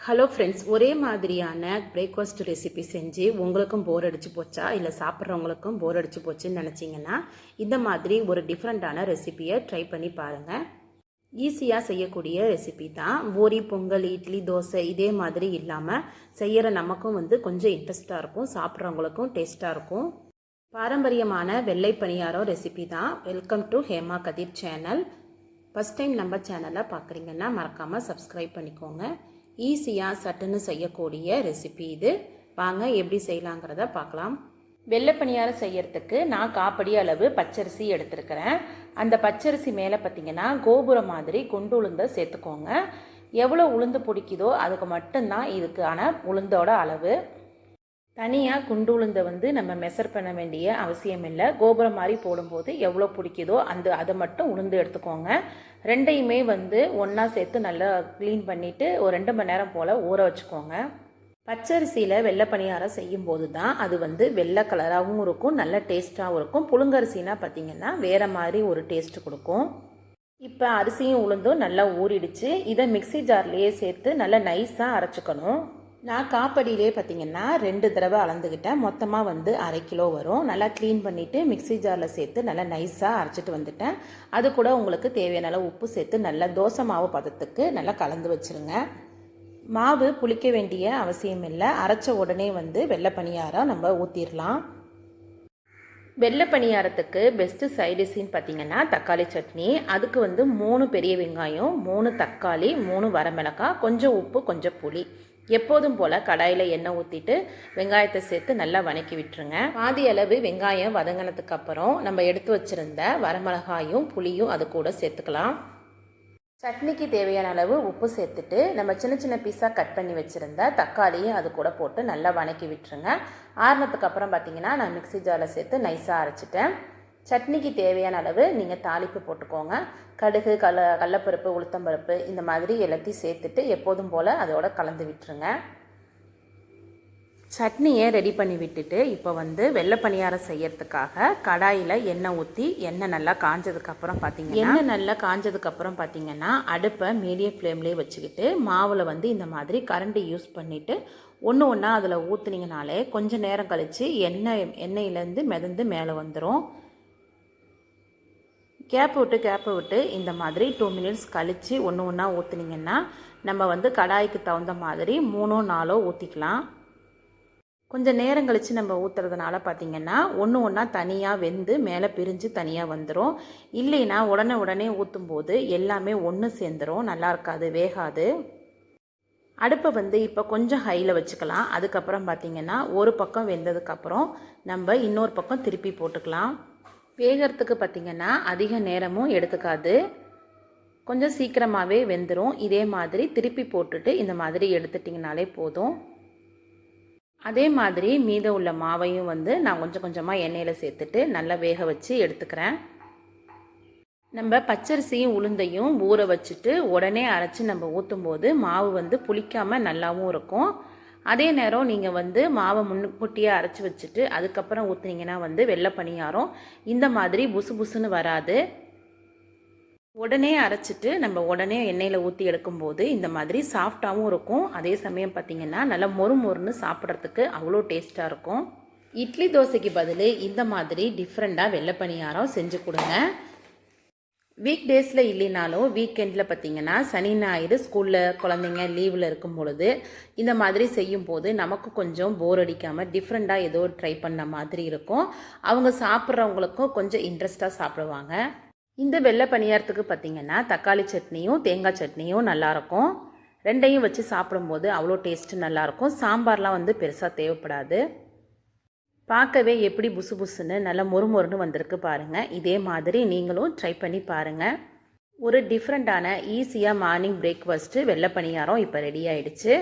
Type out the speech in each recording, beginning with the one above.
Hello friends ஒரே மாதிரியான breakfast recipe செஞ்சு உங்களுக்கும் போர் அடிச்சு போச்சா? இல்லை சாப்பிட்றவங்களுக்கும் போர் அடிச்சு போச்சுன்னு நினச்சிங்கன்னா இந்த மாதிரி ஒரு டிஃப்ரெண்ட்டான ரெசிபியை ட்ரை பண்ணி பாருங்கள் ஈஸியாக செய்யக்கூடிய ரெசிபி தான். பூரி பொங்கல் இட்லி தோசை இதே மாதிரி இல்லாமல் செய்கிற நமக்கும் வந்து கொஞ்சம் இன்ட்ரெஸ்ட்டாக இருக்கும். சாப்பிட்றவங்களுக்கும் டேஸ்ட்டாக இருக்கும். பாரம்பரியமான வெள்ளை பணியாரம் ரெசிபி தான். Welcome to Hema Kathir channel first time நம்ம சேனலை பார்க்குறீங்கன்னா மறக்காமல் சப்ஸ்கிரைப் பண்ணிக்கோங்க. ஈஸியாக சட்டுன்னு செய்யக்கூடிய ரெசிபி இது. வாங்க எப்படி செய்யலாங்கிறத பார்க்கலாம். வெள்ளை பணியாரம் செய்யறதுக்கு நான் காப்படி அளவு பச்சரிசி எடுத்திருக்கிறேன். அந்த பச்சரிசி மேலே பார்த்தீங்கன்னா கோபுரம் மாதிரி குண்டு உளுந்தை சேர்த்துக்கோங்க. எவ்வளோ உளுந்து பிடிக்குதோ அதுக்கு மட்டும்தான் இதுக்கான உளுந்தோட அளவு. தனியாக குண்டு உளுந்தை வந்து நம்ம மெஷர் பண்ண வேண்டிய அவசியம் இல்லை. கோபுரம் மாதிரி போடும்போது எவ்வளோ பிடிக்குதோ அந்த அதை மட்டும் உளுந்து எடுத்துக்கோங்க. ரெண்டையுமே வந்து ஒன்றா சேர்த்து நல்லா க்ளீன் பண்ணிவிட்டு ஒரு ரெண்டு மணி நேரம் போல் ஊற வச்சுக்கோங்க. பச்சரிசியில் வெள்ளை பணியாரம் செய்யும்போது தான் அது வந்து வெள்ளை கலராகவும் இருக்கும் நல்ல டேஸ்ட்டாகவும் இருக்கும். புழுங்கரிசினா பார்த்திங்கன்னா வேறு மாதிரி ஒரு டேஸ்ட் கொடுக்கும். இப்போ அரிசியும் உளுந்தும் நல்லா ஊறிடுச்சு. இதை மிக்சி ஜார்லேயே சேர்த்து நல்லா நைஸாக அரைச்சிக்கணும். நான் காப்படியிலே பார்த்தீங்கன்னா ரெண்டு தடவை அளந்துக்கிட்டேன். மொத்தமாக வந்து அரை கிலோ வரும். நல்லா க்ளீன் பண்ணிவிட்டு மிக்ஸி ஜாரில் சேர்த்து நல்லா நைஸாக அரைச்சிட்டு வந்துட்டேன். அது கூட உங்களுக்கு தேவையான அளவு உப்பு சேர்த்து நல்லா தோசை மாவு பதத்துக்கு நல்லா கலந்து வச்சுருங்க. மாவு புளிக்க வேண்டிய அவசியம் இல்லை. அரைச்ச உடனே வந்து வெள்ளை பணியாரம் நம்ம ஊற்றிடலாம் வெள்ளை பணியாரத்துக்கு பெஸ்ட்டு சைடிஷ்னு பார்த்தீங்கன்னா தக்காளி சட்னி. அதுக்கு வந்து மூணு பெரிய வெங்காயம் மூணு தக்காளி மூணு வரமிளகாய் கொஞ்சம் உப்பு கொஞ்சம் புளி. எப்போதும் போல் கடாயில் எண்ணெய் ஊற்றிட்டு வெங்காயத்தை சேர்த்து நல்லா வணக்கி விட்டுருங்க. பாதி அளவு வெங்காயம் வதங்கினதுக்கு அப்புறம் நம்ம எடுத்து வச்சுருந்த வரமிளகாயும் புளியும் அது கூட சேர்த்துக்கலாம். சட்னிக்கு தேவையான அளவு உப்பு சேர்த்துட்டு நம்ம சின்ன சின்ன பீஸாக கட் பண்ணி வச்சுருந்த தக்காளியும் அது கூட போட்டு நல்லா வணக்கி விட்டுருங்க. ஆறுனதுக்கு அப்புறம் பார்த்தீங்கன்னா நான் மிக்ஸி ஜாரில் சேர்த்து நைஸாக அரைச்சிட்டேன். சட்னிக்கு தேவையான அளவு நீங்கள் தாளிப்பு போட்டுக்கோங்க. கடுகு கடல கடலப்பருப்பு உளுத்தம்பருப்பு இந்த மாதிரி எல்லாத்தையும் சேர்த்துட்டு எப்போதும் போல் அதோட கலந்து விட்டுருங்க. சட்னியை ரெடி பண்ணி விட்டுட்டு இப்போ வந்து வெள்ளை பணியாரம் செய்யறதுக்காக கடாயில் எண்ணெய் ஊற்றி எண்ணெய் நல்லா காஞ்சதுக்கப்புறம் பார்த்தீங்கன்னா எண்ணெய் நல்லா காஞ்சதுக்கப்புறம் பார்த்தீங்கன்னா அடுப்பை மீடியம் ஃப்ளேம்லேயே வச்சுக்கிட்டு மாவில் வந்து இந்த மாதிரி கரண்டி யூஸ் பண்ணிவிட்டு ஒன்று ஒன்றா அதில் ஊற்றுனீங்கனாலே கொஞ்சம் நேரம் கழித்து எண்ணெய் எண்ணெயிலேருந்து மிதந்து மேலே வந்துடும் கேப் விட்டு கேப்பை விட்டு இந்த மாதிரி டூ மினிட்ஸ் கழித்து ஒன்று ஒன்றா ஊற்றுனீங்கன்னா நம்ம வந்து கடாய்க்கு தகுந்த மாதிரி மூணோ நாலோ ஊற்றிக்கலாம் கொஞ்சம் நேரம் கழித்து நம்ம ஊற்றுறதுனால பார்த்திங்கன்னா ஒன்று ஒன்றா தனியாக வெந்து மேலே பிரிஞ்சு தனியாக வந்துடும் இல்லைன்னா உடனே உடனே ஊற்றும் போது எல்லாமே ஒன்று சேர்ந்துடும் நல்லா இருக்காது வேகாது. அடுப்பை வந்து இப்போ கொஞ்சம் ஹையில் வச்சுக்கலாம். அதுக்கப்புறம் பார்த்திங்கன்னா ஒரு பக்கம் வெந்ததுக்கப்புறம் நம்ம இன்னொரு பக்கம் திருப்பி போட்டுக்கலாம். வேகிறதுக்கு பார்த்திங்கன்னா அதிக நேரமும் எடுத்துக்காது. கொஞ்சம் சீக்கிரமாகவே வெந்துடும் இதே மாதிரி திருப்பி போட்டுட்டு இந்த மாதிரி எடுத்துட்டிங்கனாலே போதும். அதே மாதிரி மீத உள்ள மாவையும் வந்து நான் கொஞ்சம் கொஞ்சமாக எண்ணெயில் சேர்த்துட்டு நல்லா வேக வச்சு எடுத்துக்கிறேன். நம்ம பச்சரிசியும் உளுந்தையும் ஊற வச்சுட்டு உடனே அரைச்சி நம்ம ஊற்றும் போது மாவு வந்து புளிக்காமல் நல்லாவும் இருக்கும். அதே நேரம் நீங்கள் வந்து மாவை முன்கூட்டியே அரைச்சி வச்சுட்டு அதுக்கப்புறம் ஊற்றுனீங்கன்னா வந்து வெள்ளை பணியாரம். இந்த மாதிரி புசு புசுன்னு வராது. உடனே அரைச்சிட்டு நம்ம உடனே எண்ணெயில் ஊற்றி எடுக்கும்போது இந்த மாதிரி சாஃப்டாகவும் இருக்கும். அதே சமயம் பார்த்திங்கன்னா நல்லா மொறு மொறுன்னு சாப்பிட்றதுக்கு அவ்வளோ டேஸ்ட்டாக இருக்கும். இட்லி தோசைக்கு பதில் இந்த மாதிரி டிஃப்ரெண்ட்டாக வெள்ளை பணியாரம் செஞ்சு கொடுங்க. வீக் டேஸில் இல்லைனாலும் வீக்கெண்டில் பார்த்தீங்கன்னா சனி ஞாயிறு ஸ்கூலில் குழந்தைங்க லீவில் இருக்கும் பொழுது இந்த மாதிரி செய்யும் போது நமக்கு கொஞ்சம் போர் அடிக்காமல் டிஃப்ரெண்ட்டாக ஏதோ ட்ரை பண்ண மாதிரி இருக்கும். அவங்க சாப்பிட்றவங்களுக்கும் கொஞ்சம் இன்ட்ரெஸ்ட்டாக சாப்பிடுவாங்க. இந்த வெள்ளை பணியாரத்துக்கு பார்த்தீங்கன்னா தக்காளி சட்னியும் தேங்காய் சட்னியும் நல்லாயிருக்கும் ரெண்டையும் வச்சு சாப்பிடும்போது அவ்வளோ டேஸ்ட்டு நல்லாயிருக்கும் சாம்பார்லாம் வந்து பெருசாக தேவைப்படாது. பார்க்கவே எப்படி புசு புசுன்னு நல்லா மொறுமொறுன்னு வந்திருக்கு பாருங்கள் இதே மாதிரி நீங்களும் ட்ரை பண்ணி பாருங்கள் ஒரு டிஃப்ரெண்ட்டான ஈஸியாக மார்னிங் பிரேக்ஃபாஸ்ட்டு வெள்ளை பணியாரம் இப்போ ரெடி ஆகிடுச்சு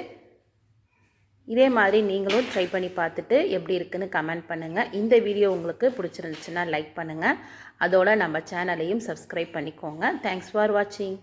இதே மாதிரி நீங்களும் ட்ரை பண்ணி பார்த்துட்டு எப்படி இருக்குன்னு கமெண்ட் பண்ணுங்கள் இந்த வீடியோ உங்களுக்கு பிடிச்சிருந்துச்சுன்னா லைக் பண்ணுங்கள் அதோட நம்ம சேனலையும் சப்ஸ்கிரைப் பண்ணிக்கோங்க. தேங்க்ஸ் ஃபார் வாட்சிங்